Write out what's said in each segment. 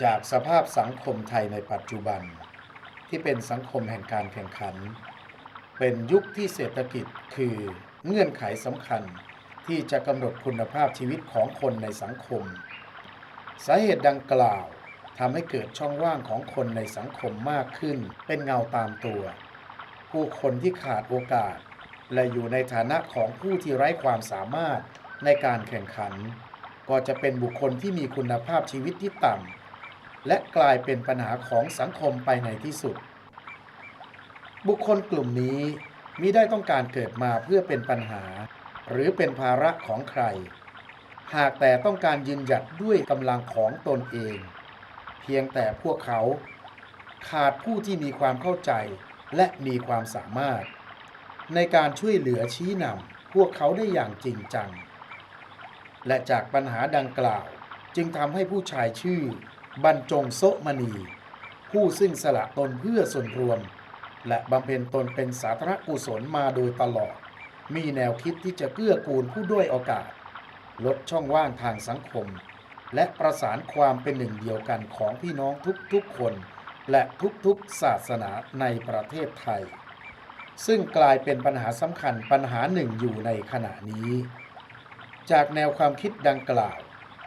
จากสภาพสังคมไทยในปัจจุบัน ที่เป็นสังคมแห่งการแข่งขัน เป็นยุคที่เศรษฐกิจคือเงื่อนไขสำคัญที่จะกำหนดคุณภาพชีวิตของคนในสังคม สาเหตุดังกล่าวทำให้เกิดช่องว่างของคนในสังคมมากขึ้น เป็นเงาตามตัว ผู้คนที่ขาดโอกาส และอยู่ในฐานะของผู้ที่ไร้ความสามารถในการแข่งขัน ก็จะเป็นบุคคลที่มีคุณภาพชีวิตที่ต่ำ และกลายเป็นปัญหาของสังคมไปในที่สุด บุคคลกลุ่มนี้มิได้ต้องการเกิดมาเพื่อเป็นปัญหา หรือเป็นภาระของใคร หากแต่ต้องการยืนหยัดด้วยกำลังของตนเอง เพียงแต่พวกเขา ขาดผู้ที่มีความเข้าใจและมีความสามารถ ในการช่วยเหลือชี้นำพวกเขาได้อย่างจริงจัง และจากปัญหาดังกล่าวจึงทำให้ผู้ชายชื่อ บรรจงโซมณี ผู้ซึ่งสละตนเพื่อส่วนรวม และบำเพ็ญตนเป็นสาธารณกุศลมาโดยตลอด มีแนวคิดที่จะเกื้อกูลผู้ด้อยโอกาส ลดช่องว่างทางสังคม และประสานความเป็นหนึ่งเดียวกันของพี่น้องทุกๆคน และทุกๆศาสนาในประเทศไทย ซึ่งกลายเป็นปัญหาสำคัญปัญหาหนึ่งอยู่ในขณะนี้ จากแนวความคิดดังกล่าว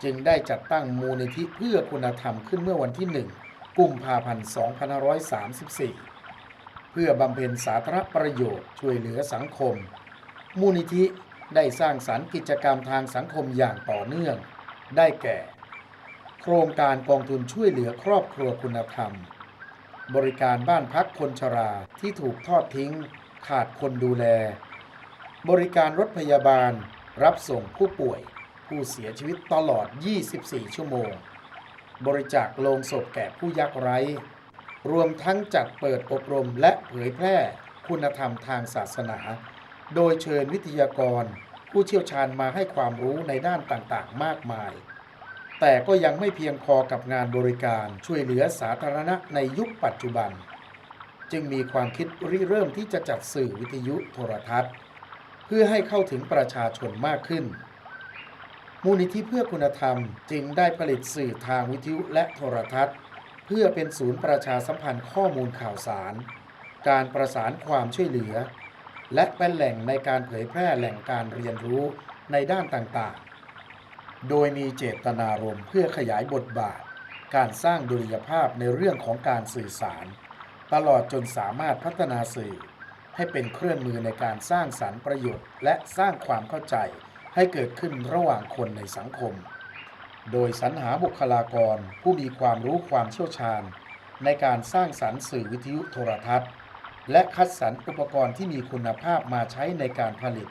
จึงได้จัดตั้งมูลนิธิเพื่อคุณธรรมขึ้นเมื่อวันที่ 1 กุมภาพันธ์ 2534 เพื่อบำเพ็ญสาธารณประโยชน์ช่วยเหลือสังคม มูลนิธิได้สร้างสรรค์กิจกรรมทางสังคมอย่างต่อเนื่อง ได้แก่ โครงการกองทุนช่วยเหลือครอบครัวคุณธรรม บริการบ้านพักคนชราที่ถูกทอดทิ้ง ขาดคนดูแล บริการรถพยาบาล รับส่งผู้ป่วย ผู้เสียชีวิตตลอด 24 ชั่วโมง บริจาคโลงศพแก่ผู้ยากไร้ รวมทั้งจัดเปิดอบรมและเผยแพร่คุณธรรมทางศาสนา โดยเชิญวิทยากร ผู้เชี่ยวชาญมาให้ความรู้ในด้านต่างๆ มากมาย แต่ก็ยังไม่เพียงพอกับงานบริการช่วยเหลือสาธารณะในยุคปัจจุบัน จึงมีความคิดริเริ่มที่จะจัดสื่อวิทยุโทรทัศน์ เพื่อให้เข้าถึงประชาชนมากขึ้น มูลนิธิเพื่อคุณธรรมจึงได้ผลิตสื่อทางวิทยุและโทรทัศน์ เพื่อเป็นศูนย์ประชาสัมพันธ์ข้อมูลข่าวสาร การประสานความช่วยเหลือ และเป็นแหล่งในการเผยแพร่แหล่งการเรียนรู้ในด้านต่างๆ โดยมีเจตนารมณ์เพื่อขยายบทบาท การสร้างดุลยภาพในเรื่องของการสื่อสาร ตลอดจนสามารถพัฒนาสื่อ ให้เป็นเครื่องมือในการสร้างสรรค์ประโยชน์และสร้างความเข้าใจ ให้เกิดขึ้นระหว่างคนในสังคม โดยสรรหาบุคลากรผู้มีความรู้ความเชี่ยวชาญ ในการสร้างสรรค์สื่อวิทยุโทรทัศน์ และคัดสรรอุปกรณ์ที่มีคุณภาพมาใช้ในการผลิต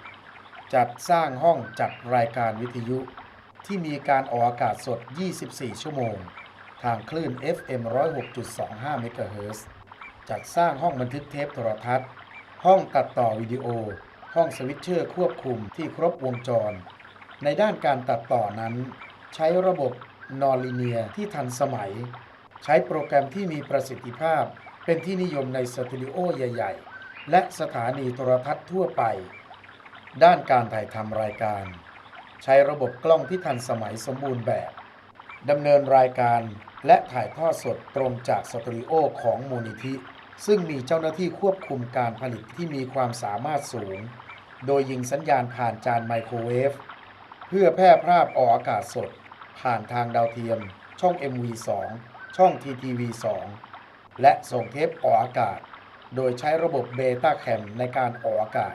จัดสร้างห้องจัดรายการวิทยุ ที่มีการออกอากาศสด 24 ชั่วโมง ทางคลื่น FM 106.25เมกะเฮิรตซ์จัดสร้างห้องบันทึกเทปโทรทัศน์ ห้องตัดต่อวิดีโอ ห้องสวิตเชอร์ควบคุมที่ครบวงจร ในด้านการตัดต่อนั้น ใช้ระบบนอลีเนียที่ทันสมัย ใช้โปรแกรมที่มีประสิทธิภาพ เป็นที่นิยมในสตูดิโอใหญ่ ๆ และสถานีโทรทัศน์ทั่วไป ด้านการถ่ายทำรายการ ใช้ระบบกล้องที่ทันสมัยสมบูรณ์แบบดำเนินรายการและถ่ายทอดสดตรงจากสตูดิโอของมูลนิธิ ซึ่งมีเจ้าหน้าที่ควบคุมการผลิตที่มีความสามารถสูง โดยยิงสัญญาณผ่านจานไมโครเวฟ เพื่อแพร่ภาพออกอากาศสด ผ่านทางดาวเทียม ช่อง MV2 ช่อง TTV2 และส่งเทปออกอากาศ โดยใช้ระบบเบต้าแคมในการออกอากาศ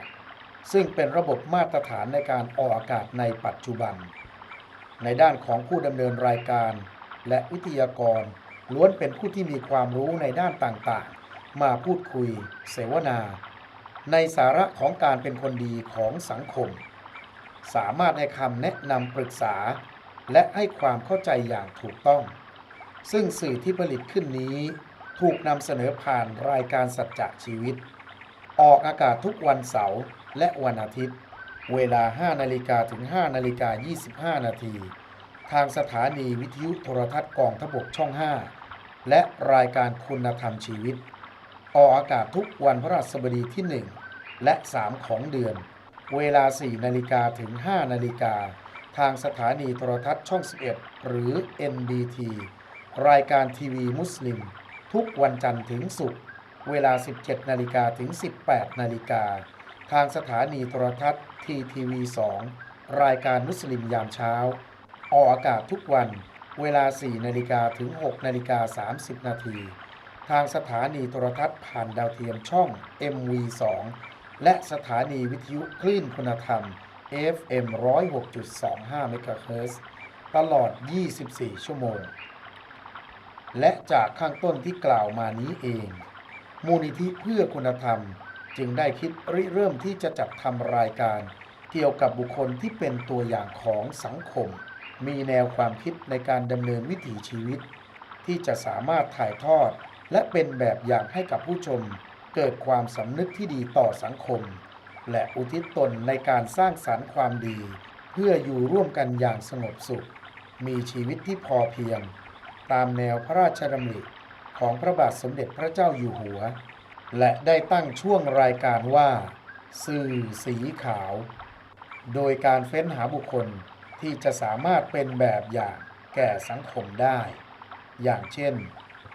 ซึ่งเป็นระบบมาตรฐานในการออกอากาศในปัจจุบัน ในด้านของผู้ดำเนินรายการ และวิทยากร ล้วนเป็นผู้ที่มีความรู้ในด้านต่างๆ มาพูดคุย เสวนา ในสาระของการเป็นคนดีของสังคม สามารถให้คำแนะนำปรึกษา และให้ความเข้าใจอย่างถูกต้อง ซึ่งสื่อที่ผลิตขึ้นนี้ ถูกนำเสนอผ่านรายการสัจจะชีวิต ออกอากาศทุกวันเสาร์และวันอาทิตย์ เวลา 5 นาฬิกาถึง 5 นาฬิกา 25 นาที ทางสถานีวิทยุโทรทัศน์กองทบกช่อง 5 และรายการคุณธรรมชีวิต ออกอากาศทุกวันพระราชบดีที่ 1 และ 3 ของเดือน เวลา 4 นาฬิกาถึง 5 นาฬิกา ทางสถานีโทรทัศน์ช่อง 11 หรือ NDT รายการทีวีมุสลิม ทุกวันจันทร์ถึงศุกร์เวลา 17 นาฬิกาถึง 18 นาฬิกา ทางสถานีโทรทัศน์ทีทีวี 2 รายการมุสลิมยามเช้า ออกอากาศทุกวัน เวลา 4 นาฬิกาถึง 6 นาฬิกา 30 นาที ทางสถานีโทรทัศน์ผ่านดาวเทียมช่อง MV2 และสถานีวิทยุคลื่นคุณธรรม FM 106.25เมกะเฮิรตซ์ตลอด 24 ชั่วโมง และจากข้างต้นที่กล่าวมานี้เอง มูลนิธิเพื่อคุณธรรมจึงได้คิดริเริ่มที่จะจัดทำรายการ เกี่ยวกับบุคคลที่เป็นตัวอย่างของสังคม มีแนวความคิดในการดำเนินวิถีชีวิต ที่จะสามารถถ่ายทอด และเป็นแบบอย่างให้กับผู้ชมเกิดความสำนึกที่ดีต่อสังคม และอุทิศตนในการสร้างสรรค์ความดี เพื่ออยู่ร่วมกันอย่างสงบสุข มีชีวิตที่พอเพียง ตามแนวพระราชดำริของพระบาทสมเด็จพระเจ้าอยู่หัว และได้ตั้งช่วงรายการว่า สื่อสีขาว โดยการเฟ้นหาบุคคลที่จะสามารถเป็นแบบอย่างแก่สังคมได้ อย่างเช่น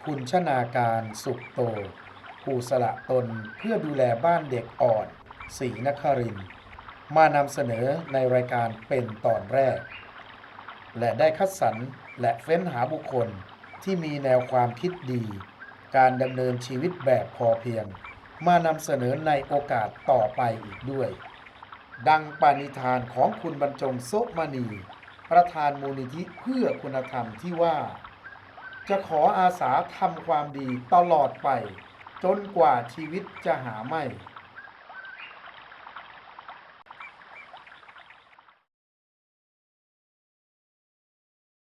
คุณชนาการสุขโตผู้สละตนเพื่อดูแลบ้านเด็กอ่อนศรีนคริน มานำเสนอในรายการเป็นตอนแรก และได้คัดสรรและเฟ้นหาบุคคลที่มีแนวความคิดดี การดำเนินชีวิตแบบพอเพียง มานำเสนอในโอกาสต่อไปอีกด้วย ดังปาณิธานของคุณบรรจงโซมณี ประธานมูลนิธิเพื่อคุณธรรมที่ว่า จะขออาสาทำความดีตลอดไป จนกว่าชีวิตจะหาไม่